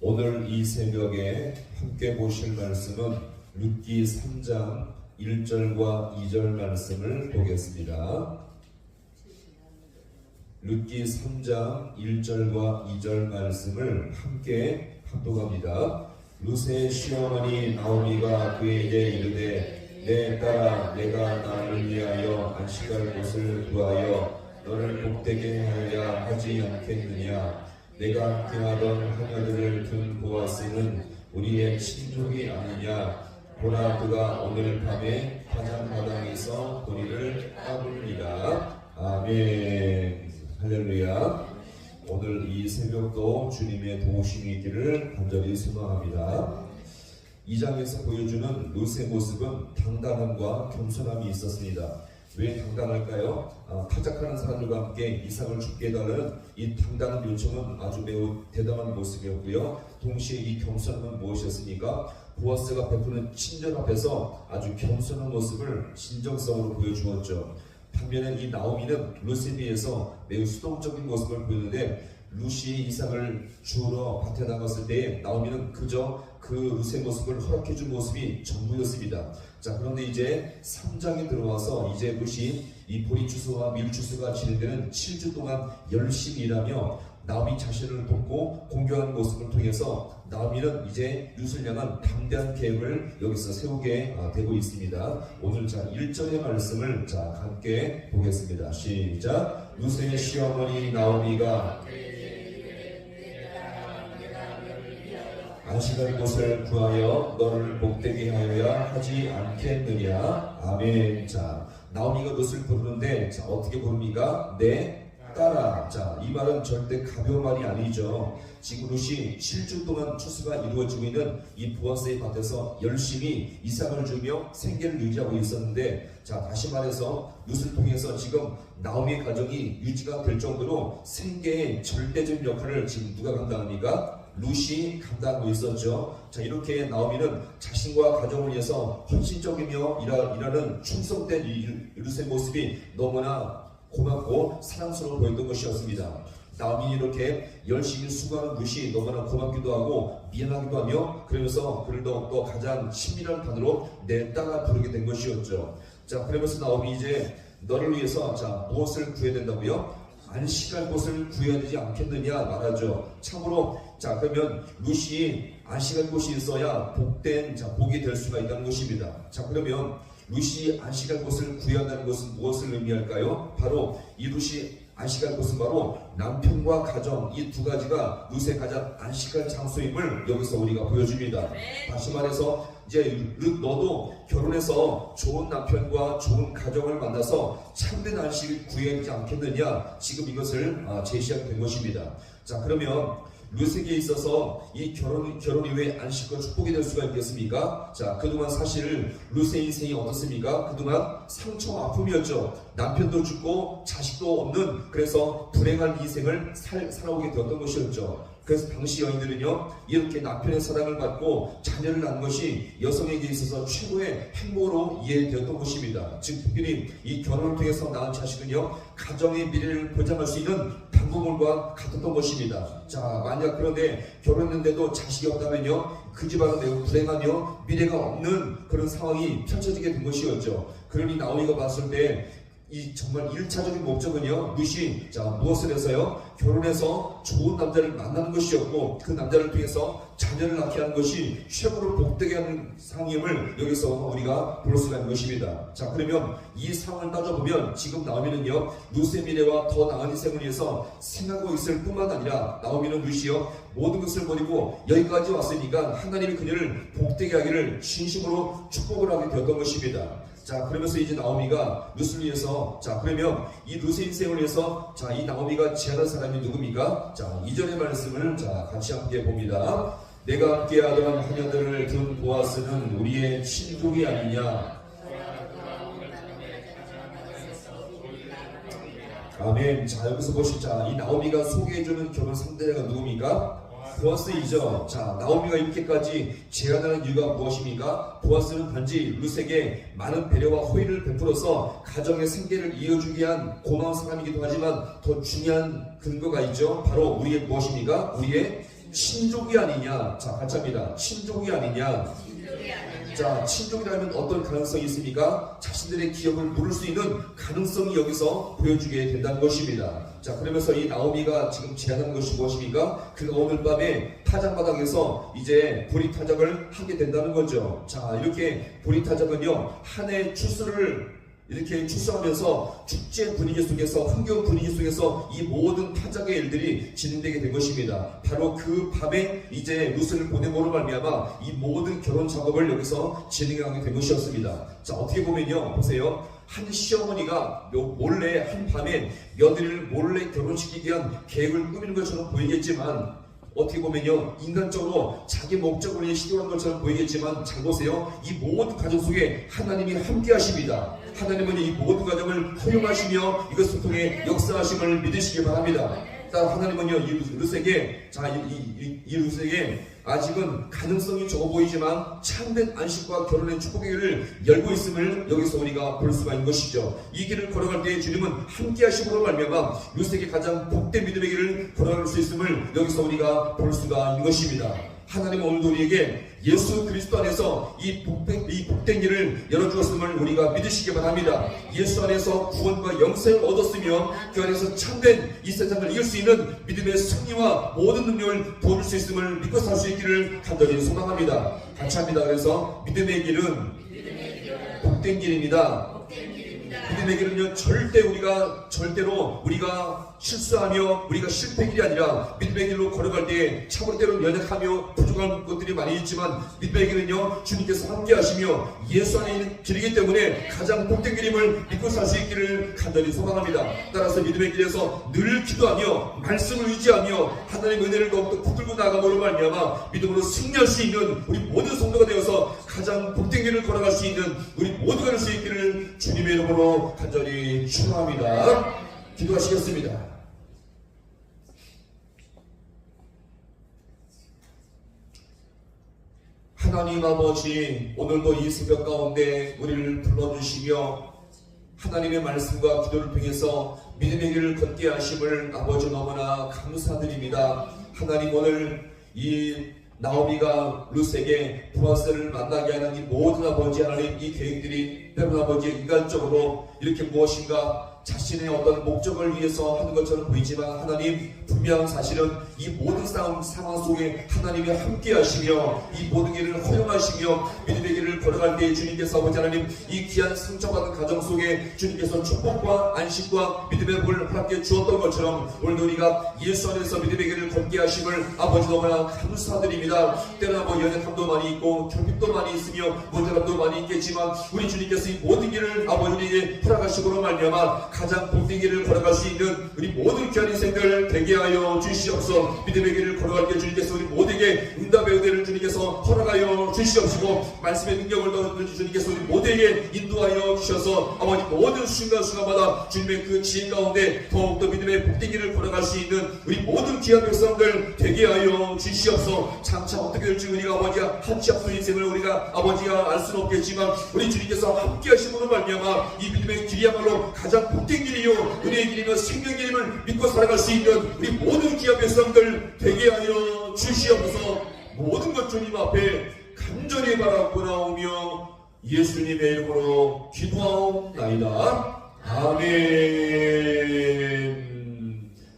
오늘 이 새벽에 함께 보실 말씀은 룻기 3장 1절과 2절 말씀을 보겠습니다. 룻기 3장 1절과 2절 말씀을 함께 합독합니다. 룻의 시어머니 나오미가 그에게 이르되 내 딸아 내가 나를 위하여 안식할 곳을 구하여 너를 복되게 하여야 하지 않겠느냐 내가 함께하던 하녀들을 둔 보아스는 우리의 친족이 아니냐? 보라 그가 오늘 밤에 파장마당에서 우리를 까불리라. 아멘. 할렐루야. 오늘 이 새벽도 주님의 도우심이 있기를 간절히 소망합니다. 이 장에서 보여주는 롯의 모습은 당당함과 겸손함이 있었습니다 왜 당당할까요? 아, 타작하는 사람들과 함께 이삭을 죽게 해달라는 이 당당한 요청은 아주 매우 대담한 모습이었고요. 동시에 이 겸손함은 무엇이었습니까? 보아스가 베푸는 친절 앞에서 아주 겸손한 모습을 진정성으로 보여주었죠. 반면에 이 나오미는 비해서 매우 수동적인 모습을 보이는데 룻이 이삭을 주우러 밭에 나갔을 때 나오미는 그저 그 룻의 모습을 허락해준 모습이 전부였습니다. 자 그런데 이제 3장에 들어와서 이제 룻이 이 보리추수와 밀추수가 진행되는 7주 동안 열심히 일하며 나오미 자신을 돕고 공경하는 모습을 통해서 나오미는 이제 룻을 향한 담대한 계획을 여기서 세우게 아, 되고 있습니다. 오늘 자 1절의 말씀을 자 함께 보겠습니다. 시작. 룻의 시어머니 나오미가 안식할 곳을 구하여 너를 복되게 하여야 하지 않겠느냐. 아멘. 자, 나오미가 룻을 부르는데 자, 어떻게 부릅니까? 내 따라. 자, 이 말은 절대 가벼운 말이 아니죠. 지금 룻이 7주 동안 추수가 이루어지고 있는 이 보아스의 밭에서 열심히 이삭을 주며 생계를 유지하고 있었는데, 자, 다시 말해서 룻을 통해서 지금 나오미의 가정이 유지가 될 정도로 생계의 절대적인 역할을 지금 누가 감당합니까? 룻이 감당하고 있었죠. 자 이렇게 나오미는 자신과 가정을 위해서 헌신적이며 일하, 일하는 충성된 이 룻의 모습이 너무나 고맙고 사랑스러워 보였던 것이었습니다. 나오미 이렇게 열심히 수고하는 룻이 너무나 고맙기도 하고 미안하기도 하며 그러면서 그를 더욱더 가장 친밀한 단어로 내 딸아 부르게 된 것이었죠. 자 그러면서 나오미 이제 너를 위해서 자 무엇을 구해야 된다고요? 안식할 곳을 구해야 되지 않겠느냐 말하죠. 참으로 자 그러면 루시 안식할 곳이 있어야 복된 자 복이 될 수가 있다는 것입니다. 자 그러면 루시 안식할 곳을 구해야 한다는 것은 무엇을 의미할까요? 바로 이 루시 안식할 곳은 바로 남편과 가정 이 두 가지가 룻의 가장 안식할 장소임을 여기서 우리가 보여줍니다. 다시 말해서 이제 룻 너도 결혼해서 좋은 남편과 좋은 가정을 만나서 참된 안식을 구해야 되지 않겠느냐 지금 이것을 아, 제시하게 된 것입니다. 자 그러면 룻에게 있어서 이 결혼 결혼 이후에 안식과 축복이 될 수가 있겠습니까? 자 그동안 사실 룻의 인생이 어떻습니까? 그동안 상처와 아픔이었죠. 남편도 죽고 자식도 없는 그래서 불행한 인생을 살, 살아오게 되었던 것이었죠. 그래서 당시 여인들은요 이렇게 남편의 사랑을 받고 자녀를 낳는 것이 여성에게 있어서 최고의 행복으로 이해되었던 것입니다. 즉 특별히 이 결혼을 통해서 낳은 자식은요 가정의 미래를 보장할 수 있는 방법물과 같았던 것입니다. 자 만약 그런데 결혼했는데도 자식이 없다면요 그 집안은 매우 불행하며 미래가 없는 그런 상황이 펼쳐지게 된 것이었죠. 그러니 나오미가 봤을 때 이 정말 1차적인 목적은요, 룻이 자 무엇을 해서요? 결혼해서 좋은 남자를 만나는 것이었고 그 남자를 통해서 자녀를 낳게 하는 것이 최고로 복되게 하는 상임을 여기서 우리가 볼 수가 있는 것입니다. 자 그러면 이 상황을 따져보면 지금 나오미는요 룻의 미래와 더 나은 인생을 위해서 생각하고 있을 뿐만 아니라 나오미는 룻이요 모든 것을 버리고 여기까지 왔으니까 하나님이 그녀를 복되게 하기를 진심으로 축복을 하게 되었던 것입니다. 자 그러면서 이제 나오미가 룻을 위해서 자 그러면 이 룻의 인생을 위해서 자 이 나오미가 제안한 사람이 누굽니까? 자 2절의 말씀을 자 같이 함께 봅니다. 내가 함께하던 하녀들을 둔 보아스는 우리의 친족이 아니냐? 아멘. 자 여기서 보시자 이 나오미가 소개해주는 결혼 상대가 누굽니까? 보아스 이죠. 자, 나오미가 이렇게까지 제안하는 이유가 무엇입니까? 보아스는 단지 룻에게 많은 배려와 호의를 베풀어서 가정의 생계를 이어주기 위한 고마운 사람이기도 하지만 더 중요한 근거가 있죠. 바로 우리의 무엇입니까? 우리의 친족이 아니냐? 자, 가짜입니다. 친족이 아니냐? 자, 친족이라면 어떤 가능성이 있습니까? 자신들의 기억을 물을 수 있는 가능성이 여기서 보여주게 된다는 것입니다. 자, 그러면서 이 나오미가 지금 제안한 것이 무엇입니까? 그가 오늘 밤에 타작바닥에서 이제 보리 타작을 하게 된다는 거죠. 자, 이렇게 보리 타작은요, 한 해 추수를 이렇게 출소하면서 축제 분위기 속에서 흥겨운 분위기 속에서 이 모든 타작의 일들이 진행되게 된 것입니다. 바로 그 밤에 이제 루스를 보내고로 말미암아 이 모든 결혼 작업을 여기서 진행하게 된 것이었습니다. 자 어떻게 보면요, 보세요. 한 시어머니가 요- 몰래 한 밤에 며느리를 몰래 결혼시키기 위한 계획을 꾸미는 것처럼 보이겠지만 어떻게 보면요 인간적으로 자기 위해 시도한 것처럼 보이겠지만 잘 보세요. 이 모든 가정 속에 하나님이 함께 하십니다. 하나님은 이 모든 가정을 허용하시며 이것을 통해 역사하심을 믿으시기 바랍니다. 따라 하나님은요 이 루스에게 자이 루스에게 아직은 가능성이 적어 보이지만 참된 안식과 결혼의 축복의 길을 열고 있음을 여기서 우리가 볼 수가 있는 것이죠. 이 길을 걸어갈 때 주님은 함께 하심으로 말미암아 루스에게 가장 복된 믿음의 길을 걸어갈 수 있음을 여기서 우리가 볼 수가 있는 것입니다. 하나님 오늘도 우리에게 예수 그리스도 안에서 이 복된, 이 복된 길을 열어주었음을 우리가 믿으시기 바랍니다. 예수 안에서 구원과 영생을 얻었으며 그 안에서 참된 이 세상을 이길 수 있는 믿음의 승리와 모든 능력을 도울 수 있음을 믿고 살 수 있기를 간절히 소망합니다. 같이 합니다. 그래서 믿음의 길은 복된 길입니다. 믿음의 길은요 절대 우리가 절대로 우리가 실수하며 우리가 실패 길이 아니라 믿음의 길로 걸어갈 때 참으로 때로 연약하며 부족한 것들이 많이 있지만 믿음의 길은요 주님께서 함께 하시며 예수 안에 있는 길이기 때문에 가장 복된 길임을 믿고 살 수 있기를 간절히 소망합니다. 따라서 믿음의 길에서 늘 기도하며 말씀을 유지하며 하나님의 은혜를 더욱더 붙들고 나감으로 말미암아 믿음으로 승리할 수 있는 우리 모든 성도가 되어서 가장 복된 길을 걸어갈 수 있는 우리 모두가 될 수 있기를 주님의 이름으로 간절히 축원합니다. 기도하시겠습니다. 하나님 아버지 오늘도 이 새벽 가운데 우리를 불러주시며 하나님의 말씀과 기도를 통해서 믿음의 길을 걷게 하심을 아버지 너무나 감사드립니다. 하나님 오늘 이 나오미가 루스에게 브라스를 만나게 하는 이 모든 아버지 하나님 이 계획들이 때로는 아버지 인간적으로 이렇게 무엇인가 자신의 어떤 목적을 위해서 하는 것처럼 보이지만 하나님 분명 사실은 이 모든 싸움 상황 속에 하나님이 함께 하시며 이 모든 길을 허용하시며 믿음의 길을 걸어갈 때 주님께서 아버지 하나님 이 귀한 상처받은 가정 속에 주님께서 축복과 안식과 믿음의 복을 함께 주었던 것처럼 오늘도 우리가 예수 안에서 믿음의 길을 걷게 하심을 아버지 너무나 감사드립니다. 때로는 뭐 연약함도 많이 있고 결핍도 많이 있으며 문제감도 많이 있겠지만 우리 주님께서 이 모든 길을 아버지 우리에게 허락하시고로 말미암아 가장 복된 길을 걸어갈 수 있는 우리 모든 귀한 인생들 되게 하여 주시옵소서. 믿음의 길을 걸어갈 때 주님께서 우리 모두에게 응답의 은혜를 주님께서 허락하여 주시옵시고 말씀의 능력을 더주 주님께서 우리 모두에게 인도하여 주셔서 아버지 모든 순간순간마다 주님의 그 지혜 가운데 더욱더 믿음의 복된 길을 걸어갈 수 있는 우리 모든 귀한 백성들 되게 하여 주시옵소서 장차 어떻게 될지 우리가 아버지가 한치 앞선 인생을 우리가 아버지가 알 수는 없겠지만 우리 주님께서 함께 하심으로 말미암아 이 믿음의 길이야말로 가장 복된 길이요. 은혜의 길이며 생명 길임을 믿고 살아갈 수 있는 우리 모든 귀한 백성들 되게 하여 주시옵소서. 모든 것 주님 앞에 간절히 바라고 나오며 예수님의 이름으로 기도하옵나이다. 아멘